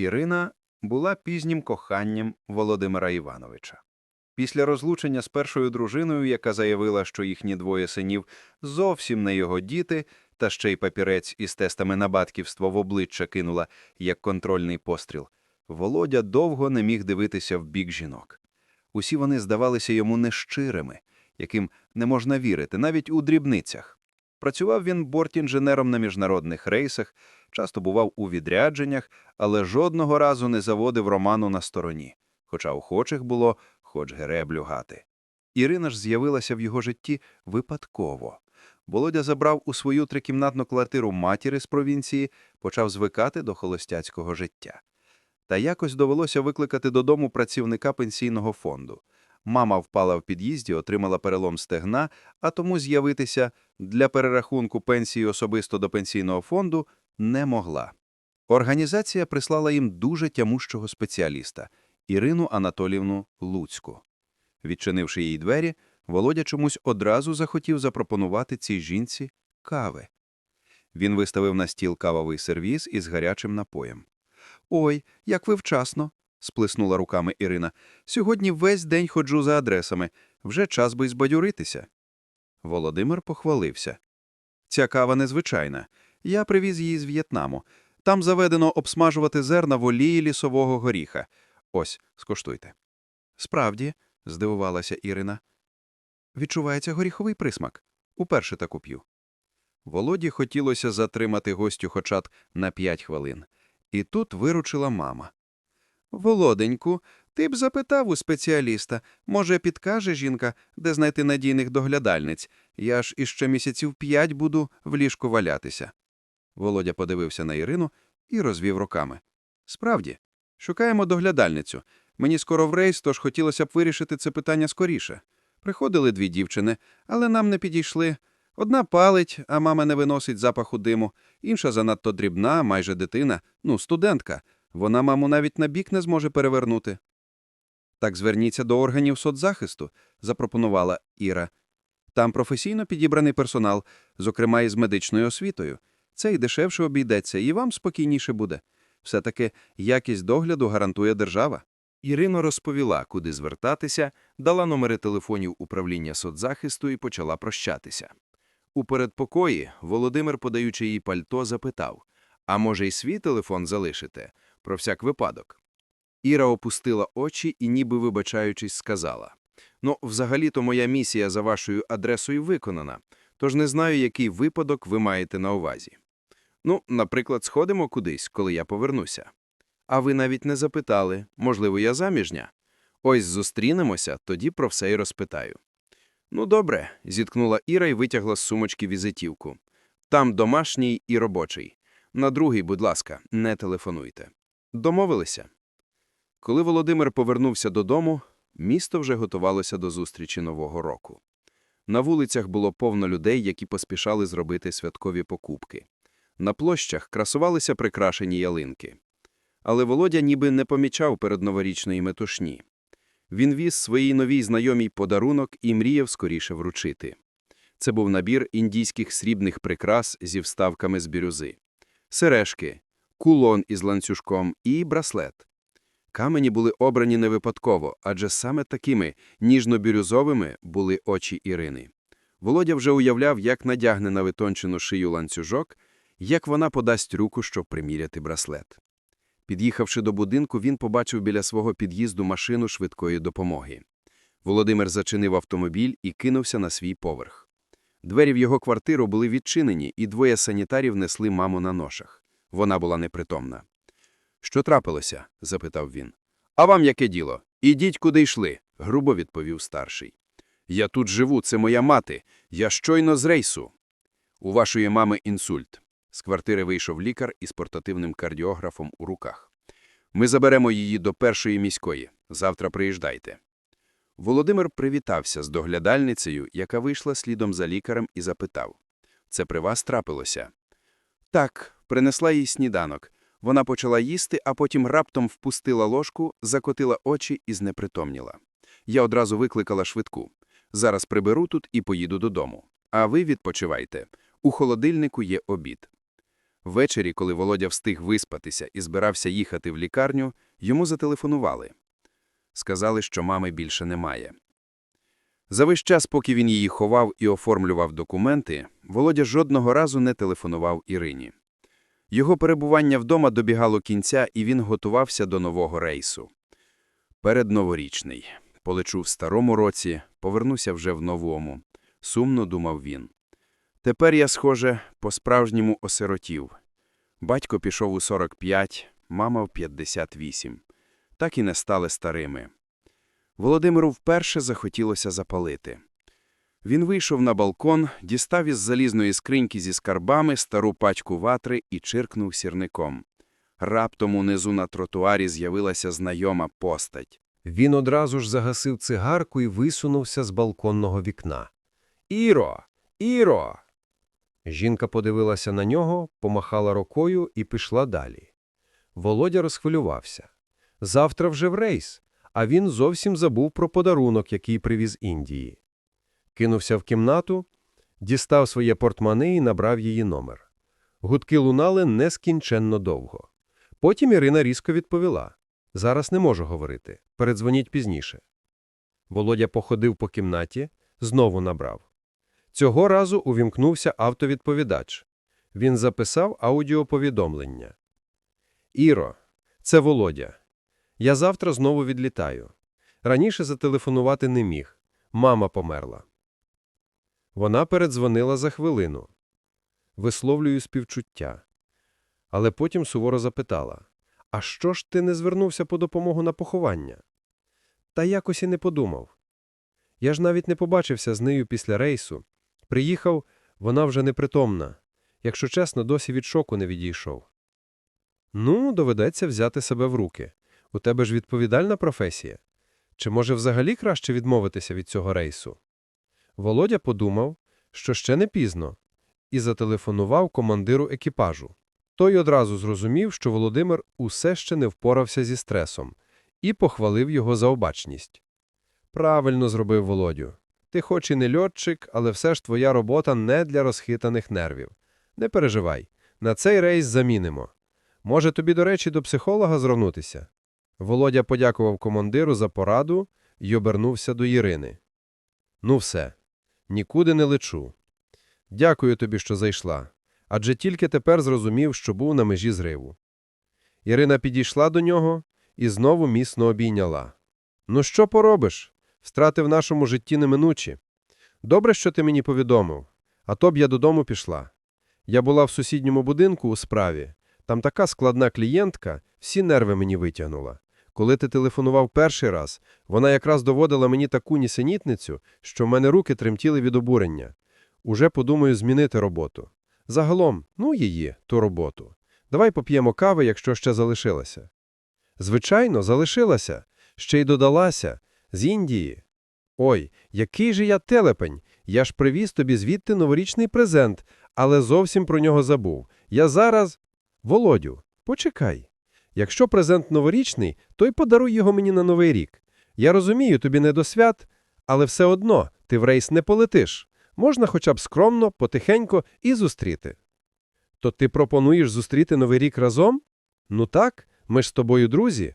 Ірина була пізнім коханням Володимира Івановича. Після розлучення з першою дружиною, яка заявила, що їхні двоє синів зовсім не його діти, та ще й папірець із тестами на батьківство в обличчя кинула, як контрольний постріл, Володя довго не міг дивитися в бік жінок. Усі вони здавалися йому нещирими, яким не можна вірити, навіть у дрібницях. Працював він бортінженером на міжнародних рейсах, часто бував у відрядженнях, але жодного разу не заводив роману на стороні, хоча охочих було хоч гереблю гати. Ірина ж з'явилася в його житті випадково. Володя забрав у свою трикімнатну квартиру матір з провінції, почав звикати до холостяцького життя. Та якось довелося викликати додому працівника пенсійного фонду. Мама впала в під'їзді, отримала перелом стегна, а тому з'явитися для перерахунку пенсії особисто до пенсійного фонду не могла. Організація прислала їм дуже тямущого спеціаліста – Ірину Анатолівну Луцьку. Відчинивши їй двері, Володя чомусь одразу захотів запропонувати цій жінці кави. Він виставив на стіл кавовий сервіз із гарячим напоєм. «Ой, як ви вчасно!» – сплеснула руками Ірина. «Сьогодні весь день ходжу за адресами. Вже час би й збадьоритися». Володимир похвалився. «Ця кава незвичайна. Я привіз її з В'єтнаму. Там заведено обсмажувати зерна в олії лісового горіха. Ось, скуштуйте». «Справді», – здивувалася Ірина. «Відчувається горіховий присмак. Уперше таку п'ю». Володі хотілося затримати гостю хоча б на п'ять хвилин. І тут виручила мама. «Володеньку, ти б запитав у спеціаліста, може, підкаже жінка, де знайти надійних доглядальниць. Я ж іще місяців п'ять буду в ліжку валятися». Володя подивився на Ірину і розвів руками. «Справді, шукаємо доглядальницю. Мені скоро в рейс, тож хотілося б вирішити це питання скоріше. Приходили дві дівчини, але нам не підійшли. Одна палить, а мама не виносить запаху диму, інша занадто дрібна, майже дитина, ну, студентка. Вона маму навіть на бік не зможе перевернути. Так зверніться до органів соцзахисту, запропонувала Іра. Там професійно підібраний персонал, зокрема із медичною освітою. Це і дешевше обійдеться, і вам спокійніше буде. Все-таки якість догляду гарантує держава. Ірина розповіла, куди звертатися, дала номери телефонів управління соцзахисту і почала прощатися. У передпокої Володимир, подаючи їй пальто, запитав, а може й свій телефон залишите? Про всяк випадок. Іра опустила очі і, ніби вибачаючись, сказала, ну, взагалі-то моя місія за вашою адресою виконана, тож не знаю, який випадок ви маєте на увазі. Ну, наприклад, сходимо кудись, коли я повернуся. А ви навіть не запитали, можливо, я заміжня? Ось зустрінемося, тоді про все й розпитаю. Ну, добре, зіткнула Іра і витягла з сумочки візитівку. Там домашній і робочий. На другий, будь ласка, не телефонуйте. Домовилися. Коли Володимир повернувся додому, місто вже готувалося до зустрічі Нового року. На вулицях було повно людей, які поспішали зробити святкові покупки. На площах красувалися прикрашені ялинки. Але Володя ніби не помічав передноворічної метушні. Він віз своїй новій знайомій подарунок і мріяв скоріше вручити. Це був набір індійських срібних прикрас зі вставками з бірюзи. Сережки, кулон із ланцюжком і браслет. Камені були обрані не випадково, адже саме такими ніжно-бірюзовими були очі Ірини. Володя вже уявляв, як надягне на витончену шию ланцюжок, як вона подасть руку, щоб приміряти браслет. Під'їхавши до будинку, він побачив біля свого під'їзду машину швидкої допомоги. Володимир зачинив автомобіль і кинувся на свій поверх. Двері в його квартиру були відчинені, і двоє санітарів несли маму на ношах. Вона була непритомна. Що трапилося? запитав він. А вам яке діло? Ідіть, куди йшли, грубо відповів старший. Я тут живу, це моя мати. Я щойно з рейсу. У вашої мами інсульт. З квартири вийшов лікар із портативним кардіографом у руках. Ми заберемо її до першої міської. Завтра приїжджайте. Володимир привітався з доглядальницею, яка вийшла слідом за лікарем і запитав. Це при вас трапилося? Так, принесла їй сніданок. Вона почала їсти, а потім раптом впустила ложку, закотила очі і знепритомніла. Я одразу викликала швидку. Зараз приберу тут і поїду додому. А ви відпочивайте. У холодильнику є обід. Ввечері, коли Володя встиг виспатися і збирався їхати в лікарню, йому зателефонували. Сказали, що мами більше немає. За весь час, поки він її ховав і оформлював документи, Володя жодного разу не телефонував Ірині. Його перебування вдома добігало кінця, і він готувався до нового рейсу. Передноворічний. Полечу в старому році, повернуся вже в новому. Сумно думав він. Тепер я, схоже, по-справжньому осиротів. Батько пішов у 45, мама в 58. Так і не стали старими. Володимиру вперше захотілося запалити. Він вийшов на балкон, дістав із залізної скриньки зі скарбами стару пачку ватри і чиркнув сірником. Раптом унизу на тротуарі з'явилася знайома постать. Він одразу ж загасив цигарку і висунувся з балконного вікна. «Іро! Іро!» Жінка подивилася на нього, помахала рукою і пішла далі. Володя розхвилювався. Завтра вже в рейс, а він зовсім забув про подарунок, який привіз Індії. Кинувся в кімнату, дістав своє портмоне і набрав її номер. Гудки лунали нескінченно довго. Потім Ірина різко відповіла. Зараз не можу говорити. Передзвоніть пізніше. Володя походив по кімнаті, знову набрав. Цього разу увімкнувся автовідповідач. Він записав аудіоповідомлення. Іро, це Володя. Я завтра знову відлітаю. Раніше зателефонувати не міг. Мама померла. Вона передзвонила за хвилину. Висловлюю співчуття. Але потім суворо запитала. А що ж ти не звернувся по допомогу на поховання? Та якось і не подумав. Я ж навіть не побачився з нею після рейсу. Приїхав, вона вже непритомна. Якщо чесно, досі від шоку не відійшов. Ну, доведеться взяти себе в руки. У тебе ж відповідальна професія. Чи може взагалі краще відмовитися від цього рейсу? Володя подумав, що ще не пізно, і зателефонував командиру екіпажу. Той одразу зрозумів, що Володимир усе ще не впорався зі стресом, і похвалив його за обачність. Правильно зробив Володю. Ти хоч і не льотчик, але все ж твоя робота не для розхитаних нервів. Не переживай, на цей рейс замінимо. Може, тобі, до речі, до психолога звернутися? Володя подякував командиру за пораду і обернувся до Ірини. Ну все, нікуди не лечу. Дякую тобі, що зайшла адже тільки тепер зрозумів, що був на межі зриву. Ірина підійшла до нього і знову міцно обійняла. «Ну що поробиш? Втрати в нашому житті неминучі. Добре, що ти мені повідомив, а то б я додому пішла. Я була в сусідньому будинку у справі. Там така складна клієнтка, всі нерви мені витягнула. Коли ти телефонував перший раз, вона якраз доводила мені таку нісенітницю, що в мене руки тремтіли від обурення. Уже подумаю змінити роботу. Загалом, ну її, ту роботу. Давай поп'ємо кави, якщо ще залишилася. Звичайно, залишилася. Ще й додалася. З Індії. Ой, який же я телепень. Я ж привіз тобі звідти новорічний презент, але зовсім про нього забув. Я зараз... Володю, почекай. Якщо презент новорічний, то й подаруй його мені на Новий рік. Я розумію, тобі не до свят, але все одно ти в рейс не полетиш можна хоча б скромно, потихенько і зустріти. То ти пропонуєш зустріти Новий рік разом? Ну так, ми ж з тобою друзі.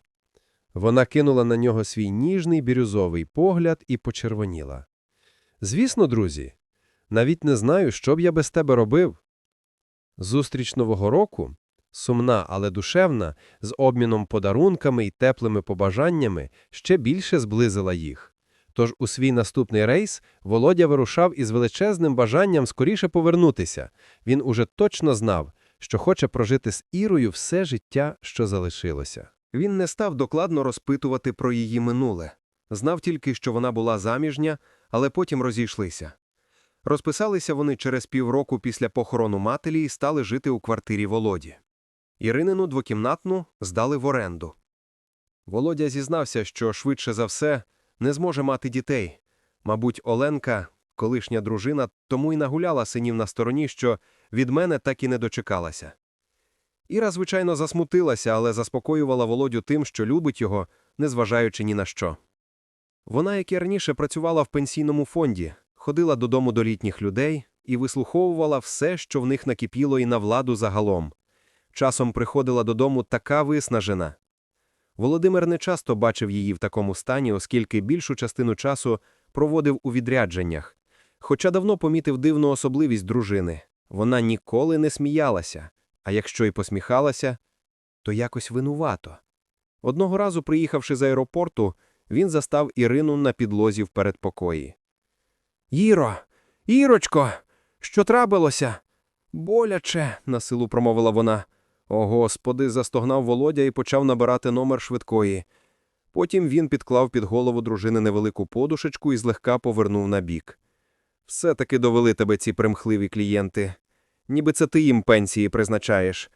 Вона кинула на нього свій ніжний бірюзовий погляд і почервоніла. Звісно, друзі, навіть не знаю, що б я без тебе робив. Зустріч Нового року, сумна, але душевна, з обміном подарунками і теплими побажаннями ще більше зблизила їх. Тож у свій наступний рейс Володя вирушав із величезним бажанням скоріше повернутися. Він уже точно знав, що хоче прожити з Ірою все життя, що залишилося. Він не став докладно розпитувати про її минуле. Знав тільки, що вона була заміжня, але потім розійшлися. Розписалися вони через півроку після похорону матері і стали жити у квартирі Володі. Іринину двокімнатну здали в оренду. Володя зізнався, що швидше за все не зможе мати дітей. Мабуть, Оленка, колишня дружина, тому й нагуляла синів на стороні, що від мене так і не дочекалася. Іра, звичайно, засмутилася, але заспокоювала Володю тим, що любить його, незважаючи ні на що. Вона, як і раніше, працювала в пенсійному фонді, ходила додому до літніх людей, і вислуховувала все, що в них накипіло і на владу загалом. Часом приходила додому така виснажена. Володимир не часто бачив її в такому стані, оскільки більшу частину часу проводив у відрядженнях. Хоча давно помітив дивну особливість дружини. Вона ніколи не сміялася, а якщо й посміхалася, то якось винувато. Одного разу, приїхавши з аеропорту, він застав Ірину на підлозі в передпокої. Іро, Ірочко, що трапилося? Боляче, на силу промовила вона. О, господи, застогнав Володя і почав набирати номер швидкої. Потім він підклав під голову дружини невелику подушечку і злегка повернув на бік. Все-таки довели тебе ці примхливі клієнти. Ніби це ти їм пенсії призначаєш,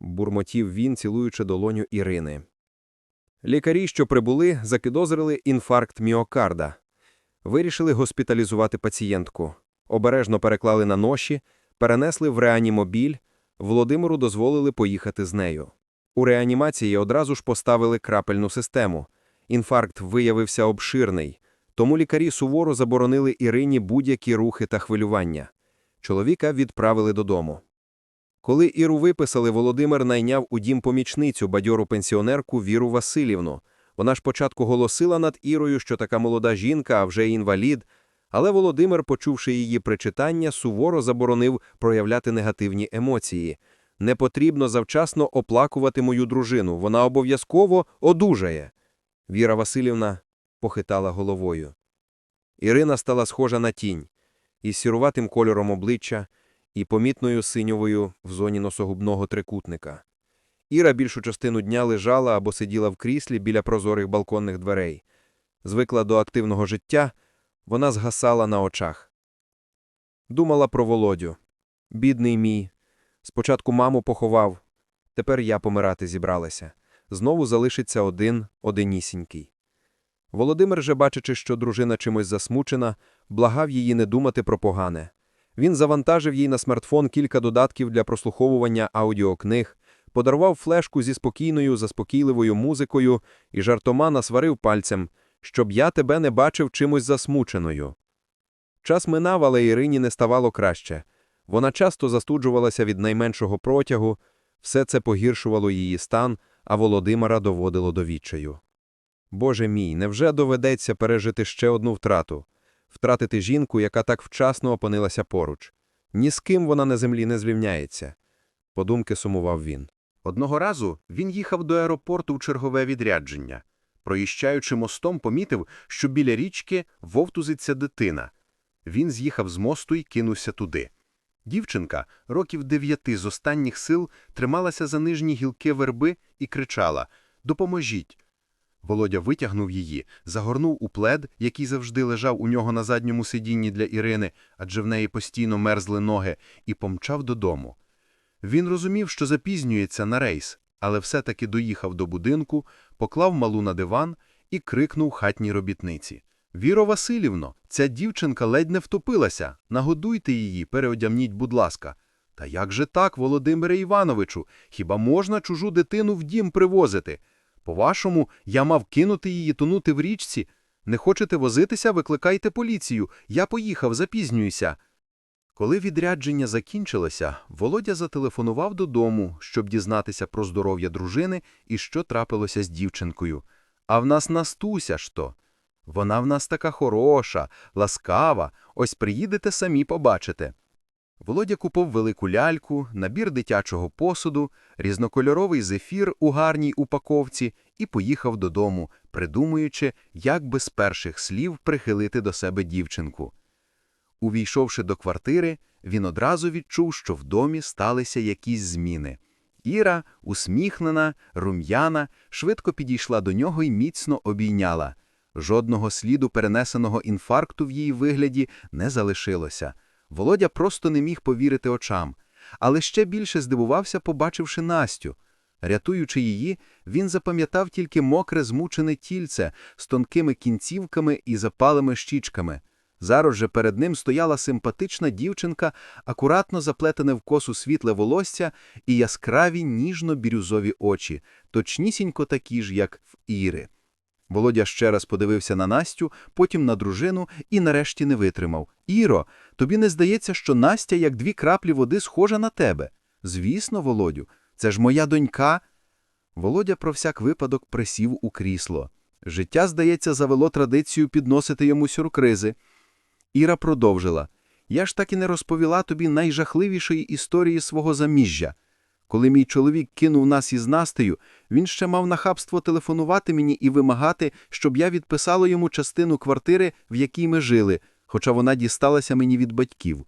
бурмотів він, цілуючи долоню Ірини. Лікарі, що прибули, закидозрили інфаркт міокарда. Вирішили госпіталізувати пацієнтку. Обережно переклали на ноші, перенесли в реанімобіль, Володимиру дозволили поїхати з нею. У реанімації одразу ж поставили крапельну систему. Інфаркт виявився обширний, тому лікарі суворо заборонили Ірині будь-які рухи та хвилювання. Чоловіка відправили додому. Коли Іру виписали, Володимир найняв у дім помічницю бадьору пенсіонерку Віру Васильівну. Вона ж спочатку голосила над Ірою, що така молода жінка, а вже інвалід, але Володимир, почувши її причитання, суворо заборонив проявляти негативні емоції. Не потрібно завчасно оплакувати мою дружину, вона обов'язково одужає. Віра Васильівна похитала головою. Ірина стала схожа на тінь, із сіруватим кольором обличчя і помітною синьовою в зоні носогубного трикутника. Іра більшу частину дня лежала або сиділа в кріслі біля прозорих балконних дверей. Звикла до активного життя, вона згасала на очах. Думала про Володю. Бідний мій. Спочатку маму поховав, тепер я помирати зібралася. Знову залишиться один, одинісінький. Володимир же, бачачи, що дружина чимось засмучена, благав її не думати про погане. Він завантажив їй на смартфон кілька додатків для прослуховування аудіокниг, подарував флешку зі спокійною, заспокійливою музикою і жартома насварив пальцем, щоб я тебе не бачив чимось засмученою. Час минав, але Ірині не ставало краще. Вона часто застуджувалася від найменшого протягу, все це погіршувало її стан, а Володимира доводило до відчаю. Боже мій, невже доведеться пережити ще одну втрату? Втратити жінку, яка так вчасно опинилася поруч. Ні з ким вона на землі не звільняється. Подумки сумував він. Одного разу він їхав до аеропорту в чергове відрядження. Проїжджаючи мостом, помітив, що біля річки вовтузиться дитина. Він з'їхав з мосту і кинувся туди. Дівчинка, років дев'яти з останніх сил, трималася за нижні гілки верби і кричала «Допоможіть!». Володя витягнув її, загорнув у плед, який завжди лежав у нього на задньому сидінні для Ірини, адже в неї постійно мерзли ноги, і помчав додому. Він розумів, що запізнюється на рейс, але все-таки доїхав до будинку, поклав малу на диван і крикнув хатній робітниці. «Віро Васильівно, ця дівчинка ледь не втопилася. Нагодуйте її, переодямніть, будь ласка. Та як же так, Володимире Івановичу? Хіба можна чужу дитину в дім привозити? По-вашому, я мав кинути її тонути в річці? Не хочете возитися, викликайте поліцію. Я поїхав, запізнююся. Коли відрядження закінчилося, Володя зателефонував додому, щоб дізнатися про здоров'я дружини і що трапилося з дівчинкою. А в нас Настуся ж то. Вона в нас така хороша, ласкава, ось приїдете самі побачите. Володя купив велику ляльку, набір дитячого посуду, різнокольоровий зефір у гарній упаковці і поїхав додому, придумуючи, як би з перших слів прихилити до себе дівчинку. Увійшовши до квартири, він одразу відчув, що в домі сталися якісь зміни. Іра, усміхнена, рум'яна, швидко підійшла до нього і міцно обійняла. Жодного сліду перенесеного інфаркту в її вигляді не залишилося. Володя просто не міг повірити очам, але ще більше здивувався, побачивши Настю. Рятуючи її, він запам'ятав тільки мокре змучене тільце з тонкими кінцівками і запалими щічками. Зараз же перед ним стояла симпатична дівчинка, акуратно заплетене в косу світле волосся і яскраві ніжно-бірюзові очі, точнісінько такі ж, як в Іри. Володя ще раз подивився на Настю, потім на дружину і нарешті не витримав. Іро, тобі не здається, що Настя, як дві краплі води, схожа на тебе? Звісно, Володю, це ж моя донька. Володя про всяк випадок присів у крісло. Життя, здається, завело традицію підносити йому сюрпризи. Іра продовжила. Я ж так і не розповіла тобі найжахливішої історії свого заміжжя. Коли мій чоловік кинув нас із Настею, він ще мав нахабство телефонувати мені і вимагати, щоб я відписала йому частину квартири, в якій ми жили, хоча вона дісталася мені від батьків.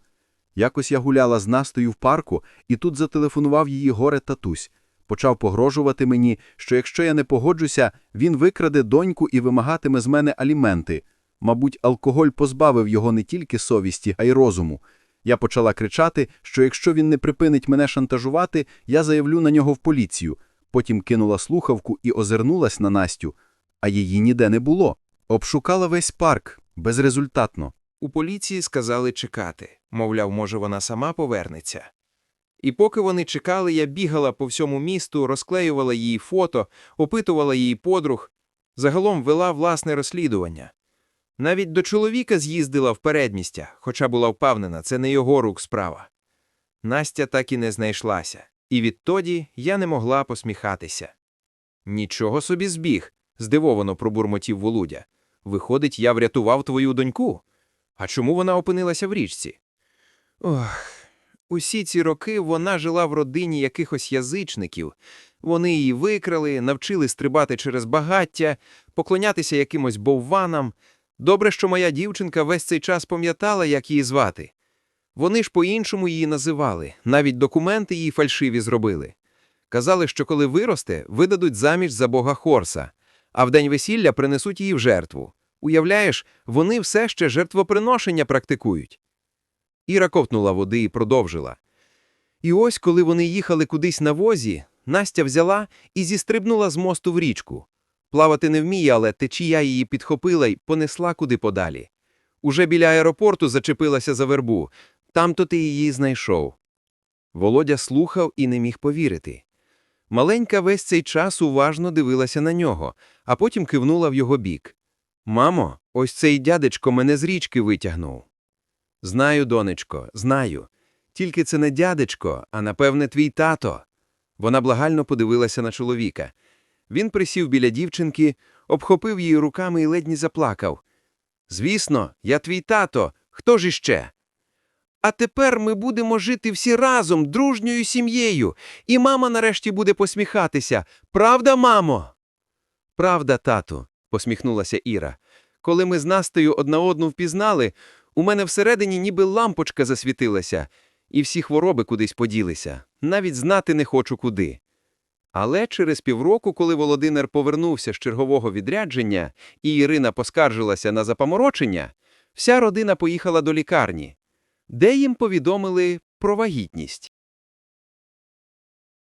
Якось я гуляла з Настею в парку, і тут зателефонував її горе татусь. Почав погрожувати мені, що якщо я не погоджуся, він викраде доньку і вимагатиме з мене аліменти. Мабуть, алкоголь позбавив його не тільки совісті, а й розуму. Я почала кричати, що якщо він не припинить мене шантажувати, я заявлю на нього в поліцію. Потім кинула слухавку і озирнулась на Настю, а її ніде не було. Обшукала весь парк, безрезультатно. У поліції сказали чекати, мовляв, може, вона сама повернеться. І поки вони чекали, я бігала по всьому місту, розклеювала її фото, опитувала її подруг, загалом вела власне розслідування. Навіть до чоловіка з'їздила в передмістя, хоча була впевнена, це не його рук справа. Настя так і не знайшлася, і відтоді я не могла посміхатися. Нічого собі збіг, здивовано пробурмотів Володя. Виходить, я врятував твою доньку. А чому вона опинилася в річці? Ох, усі ці роки вона жила в родині якихось язичників. Вони її викрали, навчили стрибати через багаття, поклонятися якимось бовванам. Добре, що моя дівчинка весь цей час пам'ятала, як її звати. Вони ж по-іншому її називали, навіть документи їй фальшиві зробили. Казали, що коли виросте, видадуть заміж за бога Хорса, а в день весілля принесуть її в жертву. Уявляєш, вони все ще жертвоприношення практикують. Іра ковтнула води і продовжила. І ось, коли вони їхали кудись на возі, Настя взяла і зістрибнула з мосту в річку. Плавати не вміє, але течія її підхопила й понесла куди подалі. Уже біля аеропорту зачепилася за вербу. Там-то ти її знайшов. Володя слухав і не міг повірити. Маленька весь цей час уважно дивилася на нього, а потім кивнула в його бік. Мамо, ось цей дядечко мене з річки витягнув. Знаю, донечко, знаю. Тільки це не дядечко, а напевне твій тато. Вона благально подивилася на чоловіка. Він присів біля дівчинки, обхопив її руками і ледь не заплакав. Звісно, я твій тато. Хто ж іще? А тепер ми будемо жити всі разом, дружньою сім'єю, і мама нарешті буде посміхатися. Правда, мамо? Правда, тату, посміхнулася Іра. Коли ми з Настею одна одну впізнали, у мене всередині ніби лампочка засвітилася, і всі хвороби кудись поділися. Навіть знати не хочу куди. Але через півроку, коли Володимир повернувся з чергового відрядження, і Ірина поскаржилася на запаморочення, вся родина поїхала до лікарні, де їм повідомили про вагітність.